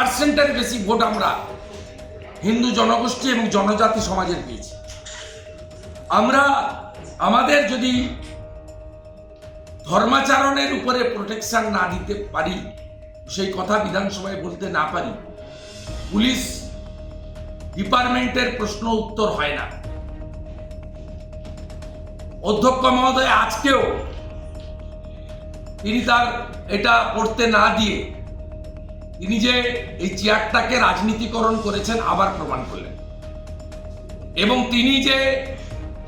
পার্সেন্টের বেশি ভোট আমরা হিন্দু জনগোষ্ঠী এবং জনজাতি সমাজের পেয়েছি। আমরা আমাদের যদি ধর্মাচরণের উপরে প্রোটেকশন না দিতে পারি, সেই কথা বিধানসভায় বলতে না পারি, পুলিশ ডিপার্টমেন্টের প্রশ্ন উত্তর হয় না। অধ্যক্ষ মহোদয় আজকেও তিনি তার এটা পড়তে না দিয়ে তিনি যে এই চেয়ারটাকে রাজনীতিকরণ করেছেন, আবার প্রমাণ করলেন। এবং তিনি যে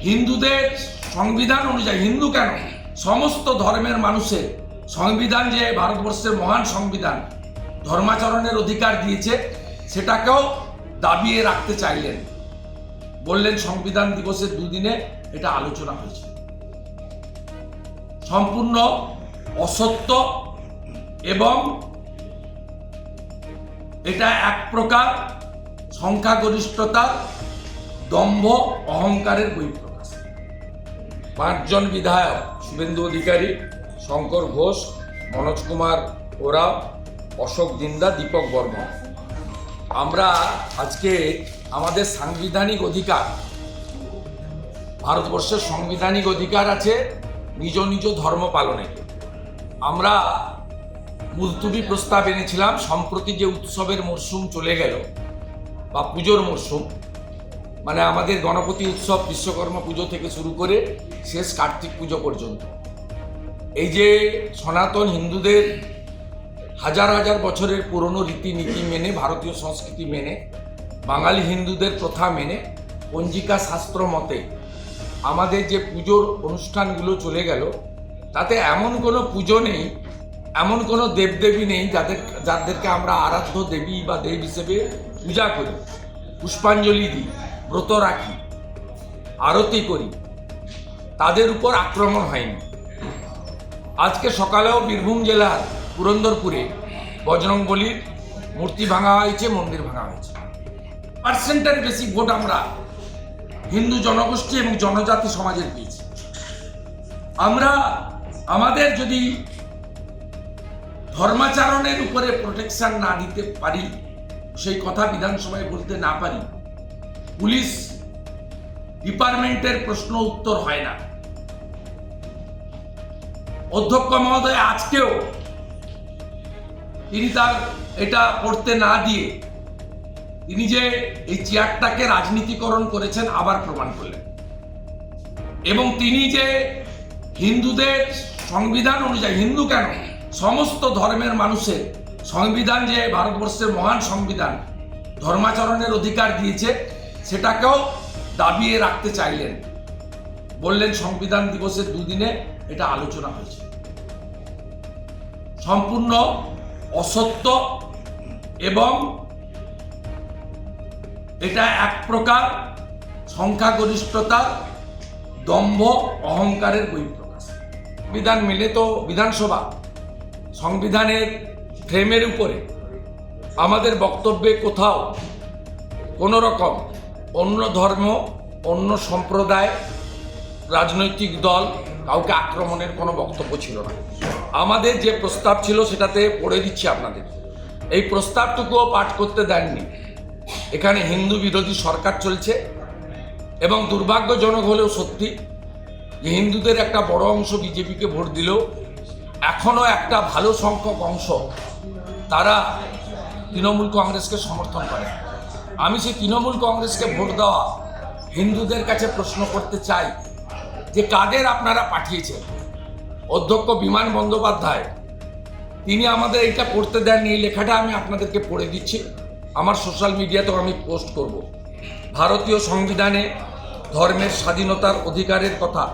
হিন্দুদের সংবিধান অনুযায়ী, হিন্দু কেন? সমস্ত ধর্মের মানুষের সংবিধান যে ভারতবর্ষের মহান সংবিধান, ধর্মাচরণের অধিকার দিয়েছে, সেটাকেও দাবিয়ে রাখতে চাইলেন। বললেন, সংবিধান দিবসের দুদিনে এটা আলোচনা হয়েছে। সম্পূর্ণ অসত্য এবং এটা এক প্রকার সংখ্যাগরিষ্ঠতার দম্ভ, অহংকারের বহিঃপ্রকাশ। পাঁচজন বিধায়ক, শুভেন্দু অধিকারী, শঙ্কর ঘোষ, মনোজ কুমার ওরাও অশোক দিন্দা, দীপক বর্মন। আমরা আজকে আমাদের সাংবিধানিক অধিকার, ভারতবর্ষের সাংবিধানিক অধিকার আছে নিজ নিজ ধর্ম পালনে। আমরা মুলতুবি প্রস্তাব এনেছিলাম, সম্প্রতি যে উৎসবের মরশুম চলে গেল, বা পুজোর মরশুম মানে আমাদের গণপতি উৎসব বিশ্বকর্মা পুজো থেকে শুরু করে শেষ কার্তিক পুজো পর্যন্ত। এই যে সনাতন হিন্দুদের হাজার হাজার বছরের পুরনো রীতিনীতি মেনে, ভারতীয় সংস্কৃতি মেনে, বাঙালি হিন্দুদের প্রথা মেনে, পঞ্জিকা শাস্ত্র মতে আমাদের যে পুজোর অনুষ্ঠানগুলো চলে গেল, তাতে এমন কোনো পুজো নেই এমন কোনো দেবদেবী নেই যাদের, যাদেরকে আমরা আরাধ্য দেবী বা দেব হিসেবে পূজা করি। পুষ্পাঞ্জলি দিই, ব্রত রাখি, আরতি করি। তাদের উপর আক্রমণ হয়নি। আজকে সকালেও বীরভূম জেলার পুরন্দরপুরে বজরংবলির মূর্তি ভাঙা হয়েছে, মন্দির ভাঙা হয়েছে। পার্সেন্টের বেশি ভোট আমরা হিন্দু জনগোষ্ঠী এবং জনজাতি সমাজের পেয়েছি। আমরা, আমাদের যদি ধর্মাচরণের উপরে প্রোটেকশন না দিতে পারি, সেই কথা বিধানসভায় বলতে না পারি, পুলিশ ডিপার্টমেন্টের প্রশ্ন উত্তর হয় না। অধ্যক্ষ মহোদয় আজকেও তিনি তার এটা পড়তে না দিয়ে তিনি যে এই চেয়ারটাকে রাজনীতিকরণ করেছেন আবার প্রমাণ করলেন। এবং তিনি যে হিন্দুদের সংবিধান অনুযায়ী, হিন্দু কেন? সমস্ত ধর্মের মানুষের সংবিধান যে ভারতবর্ষের মহান সংবিধান, ধর্মাচরণের অধিকার দিয়েছে, সেটাকেও দাবিয়ে রাখতে চাইলেন। বললেন, সংবিধান দিবসের দুদিনে এটা আলোচনা হয়েছে। সম্পূর্ণ অসত্য এবং এটা এক প্রকার সংখ্যাগরিষ্ঠতার দম্ভ, অহংকারের বহিঃপ্রকাশ। বিধান মেলে তো বিধানসভা। সংবিধানের ফ্রেমের উপরে আমাদের বক্তব্যে কোথাও কোনো রকম অন্য ধর্ম, অন্য সম্প্রদায়, রাজনৈতিক দল কাউকে আক্রমণের কোনো বক্তব্য ছিল না। আমাদের যে প্রস্তাব ছিল সেটাতে পড়ে দিচ্ছি আপনাদের। এই প্রস্তাবটুকুও পাঠ করতে দেননি। এখানে হিন্দু বিরোধী সরকার চলছে এবং দুর্ভাগ্যজনক হলেও সত্যি হিন্দুদের একটা বড় অংশ বিজেপিকে ভোট দিলেও এখনও একটা ভালো সংখ্যক অংশ তারা তৃণমূল কংগ্রেসকে সমর্থন করে। আমি সেই তৃণমূল কংগ্রেসকে ভোট দেওয়া হিন্দুদের কাছে প্রশ্ন করতে চাই যে কাদের আপনারা পাঠিয়েছেন? অধ্যক্ষ বিমান বন্দ্যোপাধ্যায়, তিনি আমাদের এটা পড়তে দেননি, এই লেখাটা আমি আপনাদেরকে পড়ে দিচ্ছি। আমার সোশ্যাল মিডিয়াতেও আমি পোস্ট করব। ভারতীয় সংবিধানে ধর্মের স্বাধীনতার অধিকারের কথা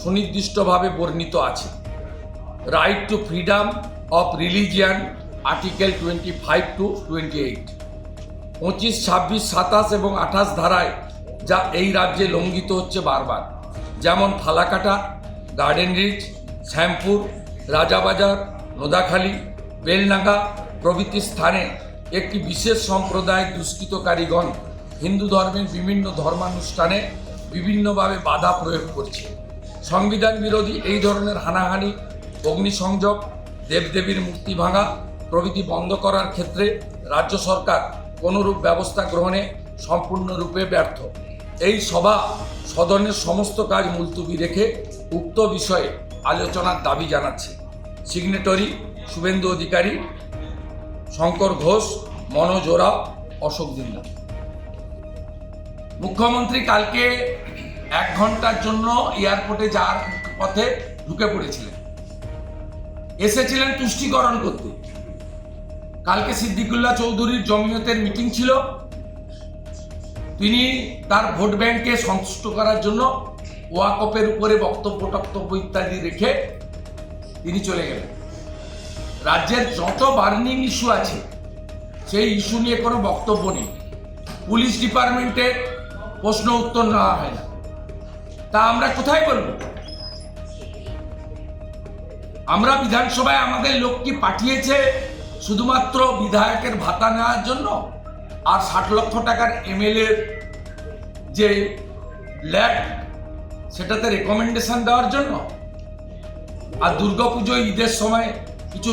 সুনির্দিষ্টভাবে বর্ণিত আছে। Right to freedom of religion article twenty five to twenty eight পঁচিশ, ছাব্বিশ, সাতাশ এবং আঠাশ ধারায় যা এই রাজ্যে লঙ্ঘিত হচ্ছে বারবার। যেমন ফালাকাটা গার্ডেন রিচ শ্যামপুর, রাজাবাজার, নোদাখালী বেলনাগা প্রভৃতি স্থানে একটি বিশেষ সম্প্রদায় দুষ্কৃতকারীগণ হিন্দু ধর্মের বিভিন্ন ধর্মানুষ্ঠানে বিভিন্নভাবে বাধা প্রয়োগ করছে। সংবিধান বিরোধী এই ধরনের হানাহানি অগ্নিসংযোগ, দেবদেবীর মূর্তি ভাঙা, প্রভৃতি বন্ধ করার ক্ষেত্রে রাজ্য সরকার কোনরূপ ব্যবস্থা গ্রহণে সম্পূর্ণরূপে ব্যর্থ। এই সভা সদনের সমস্ত কাজ মুলতুবি রেখে উক্ত বিষয়ে আলোচনার দাবি জানাচ্ছে। সিগনেটরি শুভেন্দু অধিকারী, শঙ্কর ঘোষ, মনোজ ওরাও অশোক দিল্লা মুখ্যমন্ত্রী কালকে এক ঘণ্টার জন্য এয়ারপোর্টে যাওয়ার পথে ঢুকে পড়েছিলেন। এসেছিলেন তুষ্টিকরণ করতে। কালকে সিদ্দিকুল্লাহ চৌধুরীর জমিয়তের মিটিং ছিল। তিনি তার ভোট ব্যাংককে সন্তুষ্ট করার জন্য ওয়াকপের উপরে বক্তব্য, টক্তব্য ইত্যাদি রেখে তিনি চলে গেলেন। রাজ্যের যত বার্নিং ইস্যু আছে, সেই ইস্যু নিয়ে কোনো বক্তব্য নেই। পুলিশ ডিপার্টমেন্টের প্রশ্ন উত্তর নেওয়া হয় না। তা আমরা কোথায় বলব আমরা বিধানসভায় আমাদের লোক কি পাঠিয়েছে শুধুমাত্র বিধায়কের ভাতা নেওয়ার জন্য আর ষাট লক্ষ টাকার এমএলএর যে ল্যাব সেটাতে রেকমেন্ডেশন দেওয়ার জন্য। আর দুর্গাপুজো ঈদের সময় কিছু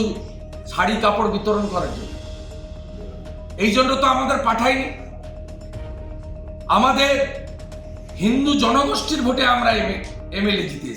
শাড়ি কাপড় বিতরণ করার জন্য। এই জন্য তো আমাদের পাঠায়নি। আমাদের হিন্দু জনগোষ্ঠীর ভোটে আমরা এমএলএ জিতেছি।